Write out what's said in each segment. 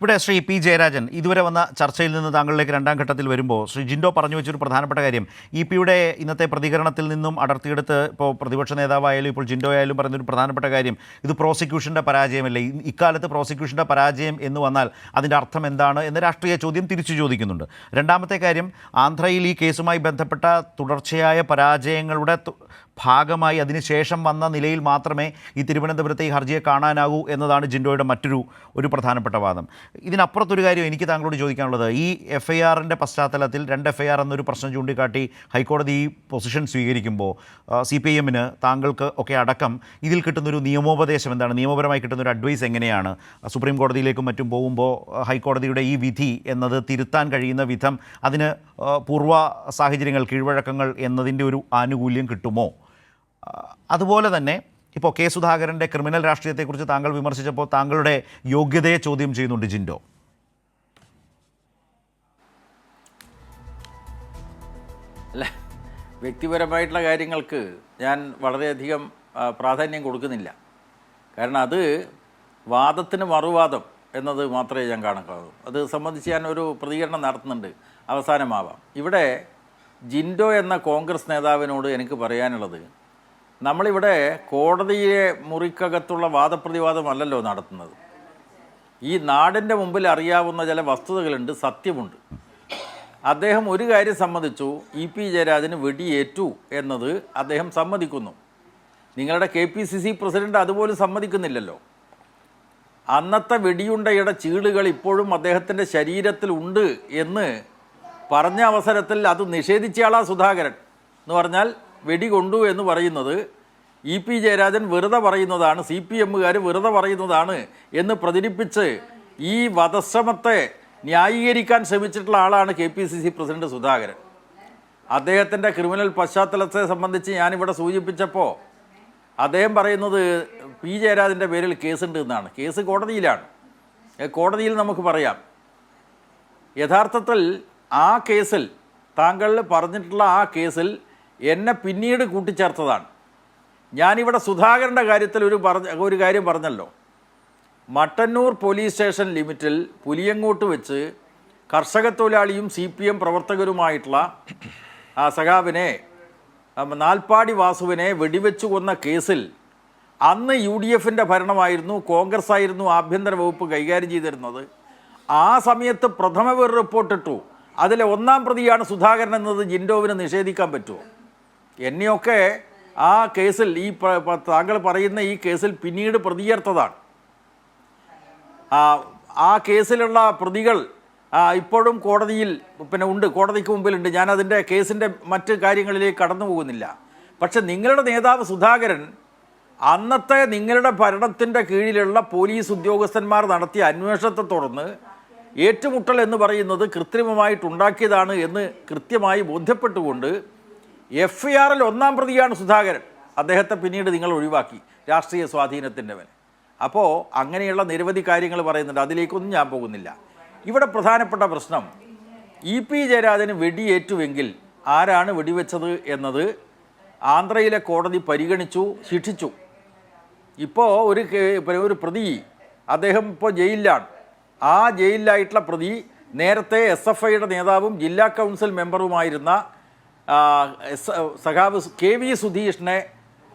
ഇവിടെ ശ്രീ പി ജയരാജൻ ഇതുവരെ വന്ന ചർച്ചയിൽ നിന്ന് താങ്കളിലേക്ക് രണ്ടാം ഘട്ടത്തിൽ വരുമ്പോൾ ശ്രീ ജിൻഡോ പറഞ്ഞു വെച്ചൊരു പ്രധാനപ്പെട്ട കാര്യം. ഇ പിയുടെ ഇന്നത്തെ പ്രതികരണത്തിൽ നിന്നും അടർത്തിയെടുത്ത് ഇപ്പോൾ പ്രതിപക്ഷ നേതാവായാലും ഇപ്പോൾ ജിൻഡോ ആയാലും പറയുന്നൊരു പ്രധാനപ്പെട്ട കാര്യം ഇത് പ്രോസിക്യൂഷന്റെ പരാജയമല്ലേ? ഇക്കാലത്ത് പ്രോസിക്യൂഷന്റെ പരാജയം എന്ന് വന്നാൽ അതിന്റെ അർത്ഥം എന്താണ് എന്ന രാഷ്ട്രീയ ചോദ്യം തിരിച്ചു ചോദിക്കുന്നുണ്ട്. രണ്ടാമത്തെ കാര്യം ആന്ധ്രയിൽ ഈ കേസുമായി ബന്ധപ്പെട്ട തുടർച്ചയായ പരാജയങ്ങളുടെ ഭാഗമായി അതിനുശേഷം വന്ന നിലയിൽ മാത്രമേ ഈ തിരുവനന്തപുരത്തെ ഈ ഹർജിയെ കാണാനാകൂ എന്നതാണ് ജിൻഡോയുടെ മറ്റൊരു ഒരു പ്രധാനപ്പെട്ട വാദം. ഇതിനപ്പുറത്തൊരു കാര്യം എനിക്ക് താങ്കളോട് ചോദിക്കാനുള്ളത്. ഈ എഫ് ഐ ആറിന്റെ പശ്ചാത്തലത്തിൽ രണ്ട് എഫ് ഐ ആർ എന്നൊരു പ്രശ്നം ചൂണ്ടിക്കാട്ടി ഹൈക്കോടതി ഈ പൊസിഷൻ സ്വീകരിക്കുമ്പോൾ സി പി എമ്മിന് താങ്കൾക്ക് ഒക്കെ അടക്കം ഇതിൽ കിട്ടുന്നൊരു നിയമോപദേശം എന്താണ്? നിയമപരമായി കിട്ടുന്ന ഒരു അഡ്വൈസ് എങ്ങനെയാണ്? സുപ്രീം കോടതിയിലേക്കും മറ്റും പോകുമ്പോൾ ഹൈക്കോടതിയുടെ ഈ വിധി എന്നത് തിരുത്താൻ കഴിയുന്ന വിധം അതിന് പൂർവ സാഹചര്യങ്ങൾ കീഴ്വഴക്കങ്ങൾ എന്നതിന്റെ ഒരു ആനുകൂല്യം കിട്ടുമോ? അതുപോലെ തന്നെ ഇപ്പോൾ കെ സുധാകരന്റെ ക്രിമിനൽ രാഷ്ട്രീയത്തെക്കുറിച്ച് താങ്കൾ വിമർശിച്ചപ്പോൾ താങ്കളുടെ യോഗ്യതയെ ചോദ്യം ചെയ്യുന്നുണ്ട് ജിൻഡോ. അല്ല വ്യക്തിപരമായിട്ടുള്ള കാര്യങ്ങൾക്ക് ഞാൻ വളരെയധികം പ്രാധാന്യം കൊടുക്കുന്നില്ല. കാരണം അത് വാദത്തിന് മറുവാദം എന്നത് മാത്രമേ ഞാൻ കാണുകയുള്ളൂ അത് സംബന്ധിച്ച് ഞാൻ ഒരു പ്രതികരണം നടത്തുന്നുണ്ട്. അവസാനമാവാം. ഇവിടെ ജിൻഡോ എന്ന കോൺഗ്രസ് നേതാവിനോട് എനിക്ക് പറയാനുള്ളത് നമ്മളിവിടെ കോടതിയെ മുറിക്കകത്തുള്ള വാദപ്രതിവാദമല്ലല്ലോ നടത്തുന്നത്. ഈ നാടിന്റെ മുമ്പിൽ അറിയാവുന്ന ചില വസ്തുതകളുണ്ട് സത്യമുണ്ട്. അദ്ദേഹം ഒരു കാര്യം സമ്മതിച്ചു ഇ പി ജയരാജന് വെടിയേറ്റു എന്നത് അദ്ദേഹം സമ്മതിക്കുന്നു. നിങ്ങളുടെ K P C C president അതുപോലും സമ്മതിക്കുന്നില്ലല്ലോ. അന്നത്തെ വെടിയുണ്ടയുടെ ചീളുകൾ ഇപ്പോഴും അദ്ദേഹത്തിന്റെ ശരീരത്തിൽ ഉണ്ട് എന്ന് പറഞ്ഞ അവസരത്തിൽ അത് നിഷേധിച്ചയാളാ സുധാകരൻ എന്ന് പറഞ്ഞാൽ വെടി കൊണ്ടു എന്ന് പറയുന്നത് ഇ പി ജയരാജൻ വെറുതെ പറയുന്നതാണ് സി പി എമ്മുകാർ വെറുതെ പറയുന്നതാണ് എന്ന് പ്രചരിപ്പിച്ച് ഈ വധശ്രമത്തെ ന്യായീകരിക്കാൻ ശ്രമിച്ചിട്ടുള്ള ആളാണ് K P C C president Sudhakaran. അദ്ദേഹത്തിന്റെ ക്രിമിനൽ പശ്ചാത്തലത്തെ സംബന്ധിച്ച് ഞാനിവിടെ സൂചിപ്പിച്ചപ്പോൾ അദ്ദേഹം പറയുന്നത് പി ജയരാജന്റെ പേരിൽ കേസുണ്ട് എന്നാണ്. കേസ് കോടതിയിലാണ്. കോടതിയിൽ നമുക്ക് പറയാം. യഥാർത്ഥത്തിൽ ആ കേസിൽ താങ്കൾ പറഞ്ഞിട്ടുള്ള ആ കേസിൽ എന്നെ പിന്നീട് കൂട്ടിച്ചേർത്തതാണ്. ഞാനിവിടെ സുധാകരന്റെ കാര്യത്തിൽ ഒരു പറഞ്ഞ ഒരു കാര്യം പറഞ്ഞല്ലോ. മട്ടന്നൂർ പോലീസ് സ്റ്റേഷൻ ലിമിറ്റിൽ പുലിയങ്ങോട്ട് വെച്ച് കർഷക തൊഴിലാളിയും സി പി എം പ്രവർത്തകരുമായിട്ടുള്ള ആ സഖാവിനെ നാൽപ്പാടി വാസുവിനെ വെടിവെച്ചു കൊന്ന കേസിൽ അന്ന് യു ഡി എഫിന്റെ ഭരണമായിരുന്നു കോൺഗ്രസ് ആയിരുന്നു ആഭ്യന്തര വകുപ്പ് കൈകാര്യം ചെയ്തിരുന്നത്. ആ സമയത്ത് പ്രഥമ പേർ റിപ്പോർട്ടിട്ടു. അതിലെ ഒന്നാം പ്രതിയാണ് സുധാകരൻ എന്നത് ജിൻഡോവിന് നിഷേധിക്കാൻ പറ്റുമോ? എന്നെയൊക്കെ ആ കേസിൽ ഈ താങ്കൾ പറയുന്ന ഈ കേസിൽ പിന്നീട് പ്രതിയേർത്തതാണ്. ആ കേസിലുള്ള പ്രതികൾ ഇപ്പോഴും കോടതിയിൽ പിന്നെ ഉണ്ട് കോടതിക്ക് മുമ്പിലുണ്ട്. ഞാൻ അതിന്റെ കേസിന്റെ മറ്റ് കാര്യങ്ങളിലേക്ക് കടന്നു പോകുന്നില്ല. പക്ഷെ നിങ്ങളുടെ നേതാവ് സുധാകരൻ അന്നത്തെ നിങ്ങളുടെ ഭരണത്തിന്റെ കീഴിലുള്ള പോലീസ് ഉദ്യോഗസ്ഥന്മാർ നടത്തിയ അന്വേഷണത്തെ തുടർന്ന് ഏറ്റുമുട്ടൽ എന്ന് പറയുന്നത് കൃത്രിമമായിട്ടുണ്ടാക്കിയതാണ് എന്ന് കൃത്യമായി ബോധ്യപ്പെട്ടുകൊണ്ട് എഫ് ഐ ആറിൽ ഒന്നാം പ്രതിയാണ് സുധാകരൻ. അദ്ദേഹത്തെ പിന്നീട് നിങ്ങൾ ഒഴിവാക്കി. രാഷ്ട്രീയ സ്വാധീനത്തിന്റെ മേൽ അപ്പോൾ അങ്ങനെയുള്ള നിരവധി കാര്യങ്ങൾ പറയുന്നുണ്ട്. അതിലേക്കൊന്നും ഞാൻ പോകുന്നില്ല. ഇവിടെ പ്രധാനപ്പെട്ട പ്രശ്നം. ഇ പി ജയരാജന് വെടിയേറ്റുവെങ്കിൽ ആരാണ് വെടിവെച്ചത് എന്നത് ആന്ധ്രയിലെ കോടതി പരിഗണിച്ചു ശിക്ഷിച്ചു. ഇപ്പോൾ ഒരു ഒരു പ്രതി അദ്ദേഹം ഇപ്പോൾ ജയിലിലാണ്. ആ ജയിലിലായിട്ടുള്ള പ്രതി നേരത്തെ എസ് എഫ് ഐയുടെ നേതാവും ജില്ലാ കൗൺസിൽ മെമ്പറുമായിരുന്ന സഖാവ് കെ വി സുധീഷിനെ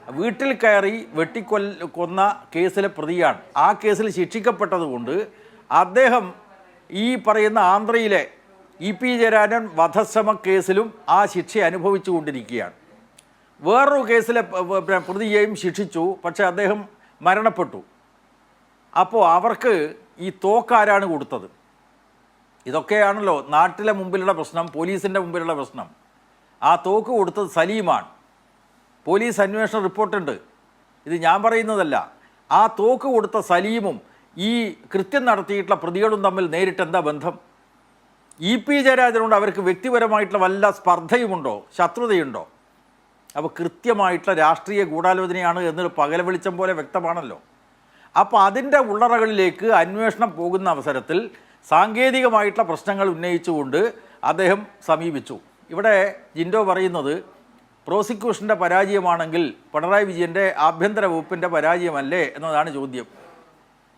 വീട്ടിൽ കയറി വെട്ടിക്കൊല്ല കൊന്ന കേസിലെ പ്രതിയാണ്. ആ കേസിൽ ശിക്ഷിക്കപ്പെട്ടതുകൊണ്ട് അദ്ദേഹം ഈ പറയുന്ന ആന്ധ്രയിലെ ഇ പി ജയരാജൻ വധശ്രമ കേസിലും ആ ശിക്ഷ അനുഭവിച്ചു കൊണ്ടിരിക്കുകയാണ്. വേറൊരു കേസിലെ പ്രതിയെയും ശിക്ഷിച്ചു പക്ഷേ അദ്ദേഹം മരണപ്പെട്ടു. അപ്പോൾ അവർക്ക് ഈ തോക്കാരാണ് കൊടുത്തത്? ഇതൊക്കെയാണല്ലോ നാട്ടിലെ മുമ്പിലുള്ള പ്രശ്നം പോലീസിന്റെ മുമ്പിലുള്ള പ്രശ്നം. ആ തോക്ക് കൊടുത്തത് സലീമാണ്. പോലീസ് അന്വേഷണ റിപ്പോർട്ടുണ്ട്. ഇത് ഞാൻ പറയുന്നതല്ല. ആ തോക്ക് കൊടുത്ത സലീമും ഈ കൃത്യം നടത്തിയിട്ടുള്ള പ്രതികളും തമ്മിൽ നേരിട്ട് എന്താ ബന്ധം? ഇ പി ജയരാജനോട് അവർക്ക് വ്യക്തിപരമായിട്ടുള്ള വല്ല സ്പർദ്ധയുമുണ്ടോ? ശത്രുതയുണ്ടോ? അപ്പോൾ കൃത്യമായിട്ടുള്ള രാഷ്ട്രീയ ഗൂഢാലോചനയാണ് എന്നൊരു പകല വെളിച്ചം പോലെ വ്യക്തമാണല്ലോ. അപ്പോൾ അതിന്റെ ഉള്ളറകളിലേക്ക് അന്വേഷണം പോകുന്ന അവസരത്തിൽ സാങ്കേതികമായിട്ടുള്ള പ്രശ്നങ്ങൾ ഉന്നയിച്ചുകൊണ്ട് അദ്ദേഹം സമീപിച്ചു. ഇവിടെ ജിൻഡോ പറയുന്നത് പ്രോസിക്യൂഷന്റെ പരാജയമാണെങ്കിൽ പിണറായി വിജയന്റെ ആഭ്യന്തര വകുപ്പിന്റെ പരാജയമല്ലേ എന്നതാണ് ചോദ്യം.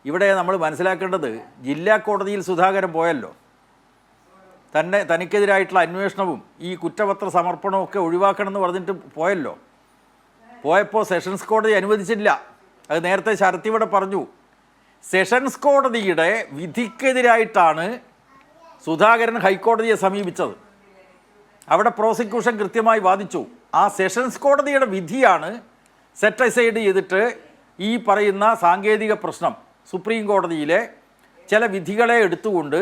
ഇവിടെ നമ്മൾ മനസ്സിലാക്കേണ്ടത് ജില്ലാ കോടതിയിൽ സുധാകരൻ പോയല്ലോ. തന്നെ തനിക്കെതിരായിട്ടുള്ള അന്വേഷണവും ഈ കുറ്റപത്ര സമർപ്പണവും ഒക്കെ ഒഴിവാക്കണമെന്ന് പറഞ്ഞിട്ട് പോയല്ലോ. പോയപ്പോൾ സെഷൻസ് കോടതി അനുവദിച്ചില്ല. അത് നേരത്തെ ശരത്തി ഇവിടെ പറഞ്ഞു. സെഷൻസ് കോടതിയുടെ വിധിക്കെതിരായിട്ടാണ് സുധാകരൻ ഹൈക്കോടതിയെ സമീപിച്ചത്. അവിടെ പ്രോസിക്യൂഷൻ കൃത്യമായി വാദിച്ചു. ആ സെഷൻസ് കോടതിയുടെ വിധിയാണ് സെറ്റ് അസൈഡ് ചെയ്തിട്ട് ഈ പറയുന്ന സാങ്കേതിക പ്രശ്നം സുപ്രീം കോടതിയിലെ ചില വിധികളെ എടുത്തുകൊണ്ട്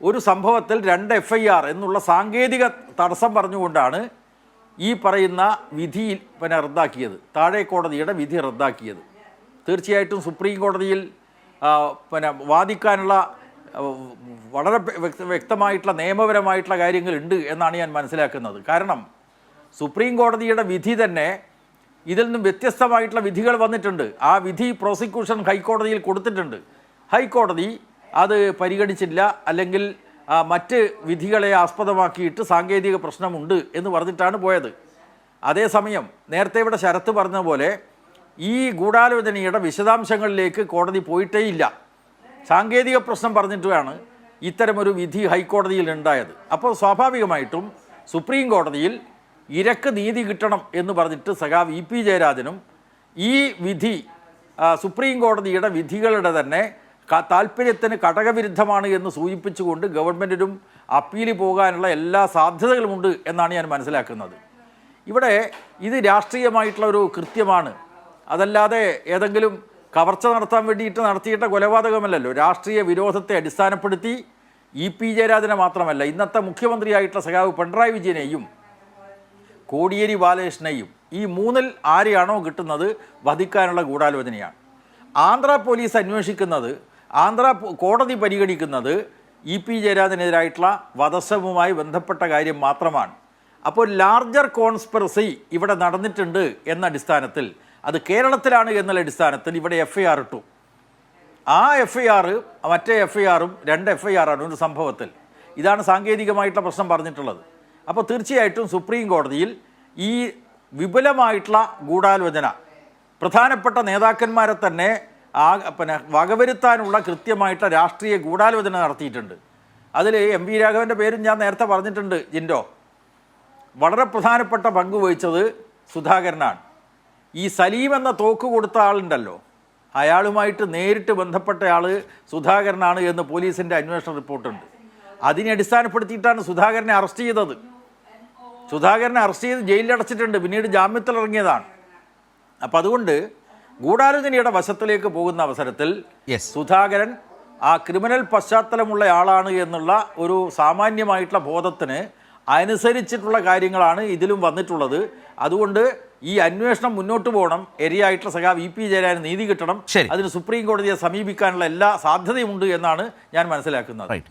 ഒരു സംഭവത്തിൽ രണ്ട് എഫ് ഐ ആർ എന്നുള്ള സാങ്കേതിക തടസ്സം പറഞ്ഞുകൊണ്ടാണ് ഈ പറയുന്ന വിധി പിന്നെ റദ്ദാക്കിയത്. താഴെ കോടതിയുടെ വിധി റദ്ദാക്കിയത്. തീർച്ചയായിട്ടും സുപ്രീം കോടതിയിൽ പിന്നെ വാദിക്കാനുള്ള വളരെ വ്യക്ത വ്യക്തമായിട്ടുള്ള നിയമപരമായിട്ടുള്ള കാര്യങ്ങളുണ്ട് എന്നാണ് ഞാൻ മനസ്സിലാക്കുന്നത്. കാരണം സുപ്രീം കോടതിയുടെ വിധി തന്നെ ഇതിൽ നിന്നും വ്യത്യസ്തമായിട്ടുള്ള വിധികൾ വന്നിട്ടുണ്ട്. ആ വിധി പ്രോസിക്യൂഷൻ ഹൈക്കോടതിയിൽ കൊടുത്തിട്ടുണ്ട്. ഹൈക്കോടതി അത് പരിഗണിച്ചില്ല. അല്ലെങ്കിൽ മറ്റ് വിധികളെ ആസ്പദമാക്കിയിട്ട് സാങ്കേതിക പ്രശ്നമുണ്ട് എന്ന് പറഞ്ഞിട്ടാണ് പോയത്. അതേസമയം നേരത്തെ ഇവിടെ ശരത്ത് പറഞ്ഞ പോലെ ഈ ഗൂഢാലോചനയുടെ വിശദാംശങ്ങളിലേക്ക് കോടതി പോയിട്ടേയില്ല. സാങ്കേതിക പ്രശ്നം പറഞ്ഞിട്ടുമാണ് ഇത്തരമൊരു വിധി ഹൈക്കോടതിയിൽ ഉണ്ടായത്. അപ്പോൾ സ്വാഭാവികമായിട്ടും സുപ്രീം കോടതിയിൽ ഇരക്ക് നീതി കിട്ടണം എന്ന് പറഞ്ഞിട്ട് സഖാവ് ഇ പി ജയരാജനും ഈ വിധി സുപ്രീം കോടതിയുടെ വിധികളുടെ തന്നെ താല്പര്യത്തിന് ഘടകവിരുദ്ധമാണ് എന്ന് സൂചിപ്പിച്ചുകൊണ്ട് ഗവൺമെന്റിനും അപ്പീൽ പോകാനുള്ള എല്ലാ സാധ്യതകളുമുണ്ട് എന്നാണ് ഞാൻ മനസ്സിലാക്കുന്നത്. ഇവിടെ ഇത് രാഷ്ട്രീയമായിട്ടുള്ള ഒരു കൃത്യമാണ്. അതല്ലാതെ ഏതെങ്കിലും കവർച്ച നടത്താൻ വേണ്ടിയിട്ട് നടത്തിയിട്ട കൊലപാതകമല്ലല്ലോ. രാഷ്ട്രീയ വിരോധത്തെ അടിസ്ഥാനപ്പെടുത്തി ഇ പി ജയരാജനെ മാത്രമല്ല ഇന്നത്തെ മുഖ്യമന്ത്രിയായിട്ടുള്ള സഖാവ് പിണറായി വിജയനെയും കോടിയേരി ബാലകൃഷ്ണനെയും ഈ മൂന്നിൽ ആരെയാണോ കിട്ടുന്നത് വധിക്കാനുള്ള ഗൂഢാലോചനയാണ്. ആന്ധ്ര പോലീസ് അന്വേഷിക്കുന്നത് ആന്ധ്ര കോടതി പരിഗണിക്കുന്നത് ഇ പി ജയരാജനെതിരായിട്ടുള്ള വധശ്രമവുമായി ബന്ധപ്പെട്ട കാര്യം മാത്രമാണ്. അപ്പോൾ ലാർജർ കോൺസ്പിറസി ഇവിടെ നടന്നിട്ടുണ്ട് എന്ന അടിസ്ഥാനത്തിൽ അത് കേരളത്തിലാണ് എന്നുള്ള അടിസ്ഥാനത്തിൽ ഇവിടെ എഫ് ഐ ആർ ഇട്ടു. ആ എഫ് ഐ ആറ് മറ്റേ എഫ് ഐ ആറും രണ്ട് എഫ് ഐ ആറാണ് ഒരു സംഭവത്തിൽ. ഇതാണ് സാങ്കേതികമായിട്ടുള്ള പ്രശ്നം പറഞ്ഞിട്ടുള്ളത്. അപ്പോൾ തീർച്ചയായിട്ടും സുപ്രീം കോടതിയിൽ ഈ വിപുലമായിട്ടുള്ള ഗൂഢാലോചന പ്രധാനപ്പെട്ട നേതാക്കന്മാരെ തന്നെ ആ പിന്നെ വകവരുത്താനുള്ള കൃത്യമായിട്ടുള്ള രാഷ്ട്രീയ ഗൂഢാലോചന നടത്തിയിട്ടുണ്ട്. അതിൽ എം വി രാഘവന്റെ പേരും ഞാൻ നേരത്തെ പറഞ്ഞിട്ടുണ്ട് ജിൻഡോ. വളരെ പ്രധാനപ്പെട്ട പങ്ക് വഹിച്ചത് സുധാകരനാണ്. ഈ സലീം എന്ന തോക്ക് കൊടുത്ത ആളുണ്ടല്ലോ. അയാളുമായിട്ട് നേരിട്ട് ബന്ധപ്പെട്ട ആൾ സുധാകരനാണ് എന്ന് പോലീസിന്റെ അന്വേഷണ റിപ്പോർട്ടുണ്ട്. അതിനെ അടിസ്ഥാനപ്പെടുത്തിയിട്ടാണ് സുധാകരനെ അറസ്റ്റ് ചെയ്തത്. സുധാകരനെ അറസ്റ്റ് ചെയ്ത് ജയിലിൽ അടച്ചിട്ടുണ്ട്. പിന്നീട് ജാമ്യത്തിൽ ഇറങ്ങിയതാണ്. അപ്പം അതുകൊണ്ട് ഗൂഢാലോചനയുടെ വശത്തിലേക്ക് പോകുന്ന അവസരത്തിൽ യെസ് സുധാകരൻ ആ ക്രിമിനൽ പശ്ചാത്തലമുള്ള ആളാണ് എന്നുള്ള ഒരു സാമാന്യമായിട്ടുള്ള ബോധത്തിന് അനുസരിച്ചിട്ടുള്ള കാര്യങ്ങളാണ് ഇതിലും വന്നിട്ടുള്ളത്. അതുകൊണ്ട് ഈ അന്വേഷണം മുന്നോട്ട് പോകണം. എരിയായിട്ടുള്ള സഖാവ് ഇ പി ജയരാജന് നീതി കിട്ടണം. അതിന് സുപ്രീം കോടതിയെ സമീപിക്കാനുള്ള എല്ലാ സാധ്യതയുമുണ്ട് എന്നാണ് ഞാൻ മനസ്സിലാക്കുന്നത്.